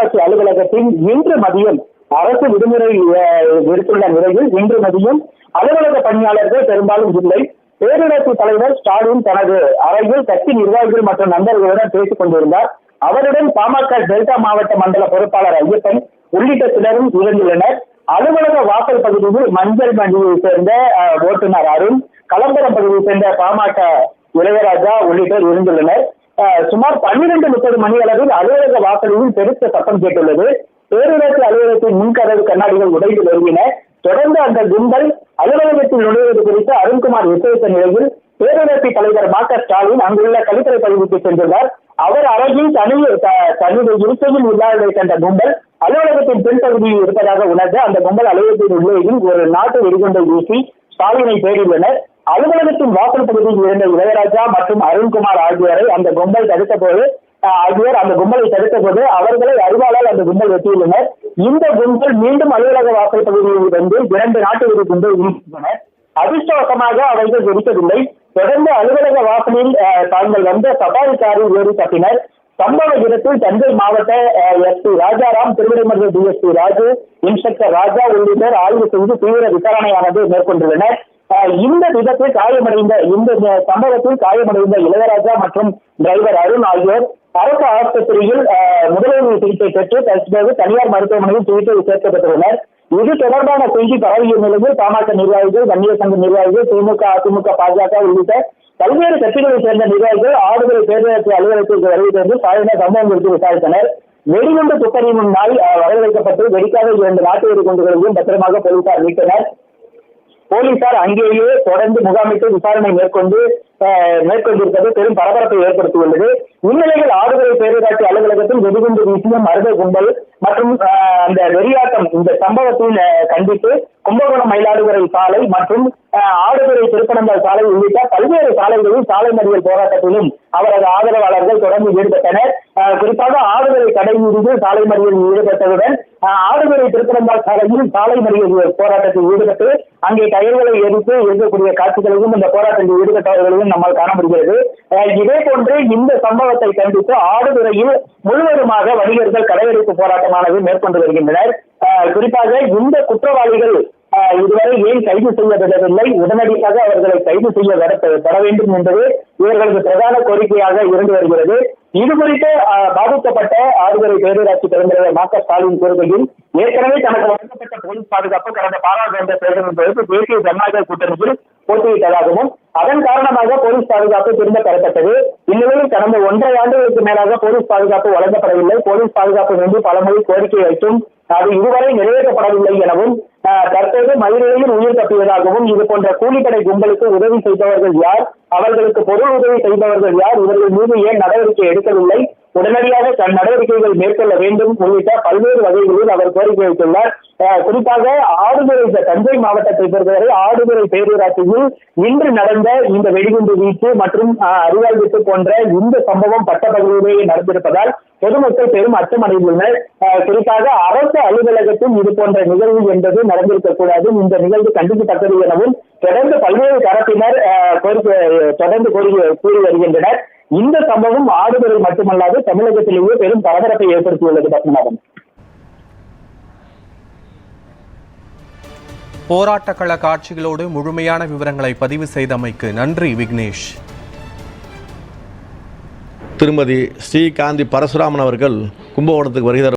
உள்ளாட்சி அலுவலகத்தில் இன்று மதியம் அரசு விடுமுறை விடுத்துள்ள நிலையில் இன்று மதியம் அலுவலக பணியாளர்கள் பெரும்பாலும் இல்லை. பேரூராட்சி தலைவர் ஸ்டாலின் தனது அறையில் கட்சி நிர்வாகிகள் மற்றும் நண்பர்களுடன் பேசிக் கொண்டிருந்தார். அவருடன் பாமக டெல்டா மாவட்ட மண்டல பொறுப்பாளர் ஐயப்பன் உள்ளிட்ட சிலரும் இருந்துள்ளனர் அலுவலக வாசல் பகுதியில் மஞ்சள் மண்டியை சேர்ந்த ஓட்டுநர் அருண் கலம்பரம் பகுதியை சேர்ந்த பாமக இளையராஜா உள்ளிட்டோர் இருந்துள்ளனர். சுமார் பன்னிரண்டு முப்பது மணி அளவில் அலுவலக வாசலில் பெருத்த சத்தம் கேட்டுள்ளது. பேரூராட்சி அலுவலகத்தின் முன்கதவு கண்ணாடிகள் உடைந்து நெருங்கின. தொடர்ந்து அந்த கும்பல் அலுவலகத்தில் நுழைவது குறித்து அருண்குமார் எச்சரித்த நிலையில் பேரரசு தலைவர் மா க ஸ்டாலின் அங்குள்ள கழிப்பறை பகுதிக்கு சென்றுள்ளார். அவர் அருகில் தனி த- தன்னுடைய இருக்கையில் இல்லாததை கண்ட கும்பல் அலுவலகத்தின் பின்பகுதியில் இருப்பதாக உணர்ந்து அந்த கும்பல் அலுவலகத்தின் உள்ளேயும் ஒரு நாட்டு வெடிகுண்டை வீசி ஸ்டாலினை தேடியுள்ளனர். அலுவலகத்தின் வாசல் பகுதியில் இருந்த இளையராஜா மற்றும் அருண்குமார் ஆகியோரை அந்த கும்பல் தடுத்த போது ஆகியோர் அந்த கும்பலை தடுத்த போது அவர்களை அறிவாளால் அந்த கும்பல் வெட்டியுள்ளனர். இந்த கும்பல் மீண்டும் அலுவலக வாசல் பகுதியில் வந்து இரண்டு நாட்டு கும்பல் குண்டை வீசினர் அதிர்ஷ்டவசமாக அவர்கள் வெடிக்கவில்லை தொடர்ந்து அலுவலக வாசலில் தாங்கள் வந்த சபாரி காரில் ஏறி தப்பினர். சம்பவ இடத்தில் தஞ்சை மாவட்ட SP Rajaram திருவிடைமன்ற D S P Raju inspector Raja உள்ளிட்டோர் ஆய்வு செய்து தீவிர விசாரணையானது மேற்கொண்டுள்ளனர். இந்த விதத்தில் காயமடைந்த இந்த சம்பவத்தில் காயமடைந்த இளையராஜா மற்றும் டிரைவர் அருண் ஆகியோர் அரசு ஆஸ்பத்திரியில் அஹ், முதலுதவி சிகிச்சை பெற்று தற்போது தனியார் மருத்துவமனையில் சிகிச்சை சேர்க்கப்பட்டுள்ளனர். இது தொடர்பான செய்தி பரவிய நிலையில் பாமக நிர்வாகிகள் வன்னியர் சங்க நிர்வாகிகள் திமுக அதிமுக பாஜக உள்ளிட்ட பல்வேறு கட்சிகளைச் சேர்ந்த நிர்வாகிகள் ஆடுதுறை பேரவைக்கு அலுவலகத்திற்கு வருகை தந்து சாய்ந்த சம்பவம் குறித்து விசாரித்தனர். வெடிகுண்டு துப்பறியும் நாய் வரவேற்கப்பட்டு வெடிக்காத இரண்டு நாட்டு வெடிகுண்டுகளையும் பத்திரமாக போலீசார் மீட்டனர். போலீசார் அங்கேயே தொடர்ந்து முகாமிட்டு விசாரணை மேற்கொண்டு மேற்கொண்டிருப்பது பெரும் பரபரப்பை ஏற்படுத்தியுள்ளது இந்நிலையில் ஆடுதுறை பேரூராட்சி அலுவலகத்தில் வெடிகுண்டு வீசிய மருத கும்பல் மற்றும் அந்த வெறியாட்டம் இந்த சம்பவத்தில் கண்டித்து கும்பகோணம் மயிலாடுதுறை சாலை மற்றும் ஆடுதுறை திருப்பனந்தல் சாலை உள்ளிட்ட பல்வேறு சாலைகளில் சாலை மறியல் போராட்டத்திலும் அவரது ஆதரவாளர்கள் தொடர்ந்து ஈடுபட்டனர். குறிப்பாக ஆடுதுறை கடை மீது சாலை மறியலில் ஈடுபட்டதுடன் ஆடுதுறை திருப்பனந்தால் சாலையில் சாலை மறியல் போராட்டத்தில் ஈடுபட்டு அங்கே டயர்களை எரித்து இருக்கக்கூடிய காட்சிகளையும் இந்த போராட்டத்தில் ஈடுபட்டவர்களையும் நம்மால் காண முடிகிறது. இதே போன்று இந்த சம்பவத்தை கண்டித்து ஆடுதுறையில் முழுவதுமாக வணிகர்கள் கடையெடுப்பு போராட்டமானது மேற்கொண்டு வருகின்றனர். குறிப்பாக இந்த குற்றவாளிகள் இதுவரை ஏன் கைது செய்யப்படவில்லை? உடனடியாக அவர்களை கைது செய்ய வர- வேண்டும் என்பது இவர்களது பிரதான கோரிக்கையாக இருந்து வருகிறது. இது குறித்து பாதிக்கப்பட்ட ஆறுவரை பேரூராட்சி தலைவர் மா க ஸ்டாலின் கூறுகையில் ஏற்கனவே தனக்கு வழங்கப்பட்ட போலீஸ் பாதுகாப்பு கடந்த பாராளுமன்ற தேர்தலின் பொழுது தேசிய ஜனநாயக கூட்டணியில் போட்டியிட்டதாகவும் அதன் காரணமாக போலீஸ் பாதுகாப்பு திரும்ப பெறப்பட்டது இந்நிலையில் கடந்த ஒன்றரை ஆண்டுகளுக்கு மேலாக போலீஸ் பாதுகாப்பு வழங்கப்படவில்லை. போலீஸ் பாதுகாப்பு வேண்டி பலமுறை கோரிக்கை வைத்தும் அது இதுவரை நிறைவேற்றப்படவில்லை எனவும் தற்போது மதுரையில் உயிர் தப்பியதாகவும் இது போன்ற கூலிக்கடை கும்பலுக்கு உதவி செய்தவர்கள் யார்? அவர்களுக்கு பொருள் உதவி செய்தவர்கள் யார்? இவர்கள் மீது ஏன் நடவடிக்கை எடுக்கவில்லை? உடனடியாக தன் நடவடிக்கைகள் மேற்கொள்ள வேண்டும் உள்ளிட்ட பல்வேறு வகைகளில் அவர் கோரிக்கை வைத்துள்ளார். குறிப்பாக ஆடுதுறை இந்த தஞ்சை மாவட்டத்தை பொறுத்தவரை ஆடுதுறை பேரூராட்சியில் இன்று நடந்த இந்த வெடிகுண்டு வீச்சு மற்றும் அறிவால் வீட்டு வீச்சு போன்ற இந்த சம்பவம் பட்டப்பகுதியிலேயே நடந்திருப்பதால் பொதுமக்கள் பெரும் அச்சமடைந்துள்ளனர். குறிப்பாக அரசு அலுவலகத்தில் இது போன்ற நிகழ்வு என்பது நடந்திருக்கக்கூடாது இந்த நிகழ்வு கண்டிக்கத்தக்கது எனவும் தொடர்ந்து பல்வேறு தரப்பினர் கோரிக்கை தொடர்ந்து கோரி கூறி வருகின்றனர். இந்த சம்பவம் ஆடுதுறை மட்டுமல்லாது தமிழகத்திலேயே பெரும் பரபரப்பை ஏற்படுத்தியுள்ளது பத்மநாபன் போராட்டக்கள காட்சிகளோடு முழுமையான விவரங்களை பதிவு செய்தமைக்கு நன்றி விக்னேஷ். திருமதி ஸ்ரீகாந்தி பரசுராமன் அவர்கள் கும்பகோணத்துக்கு வருகை தர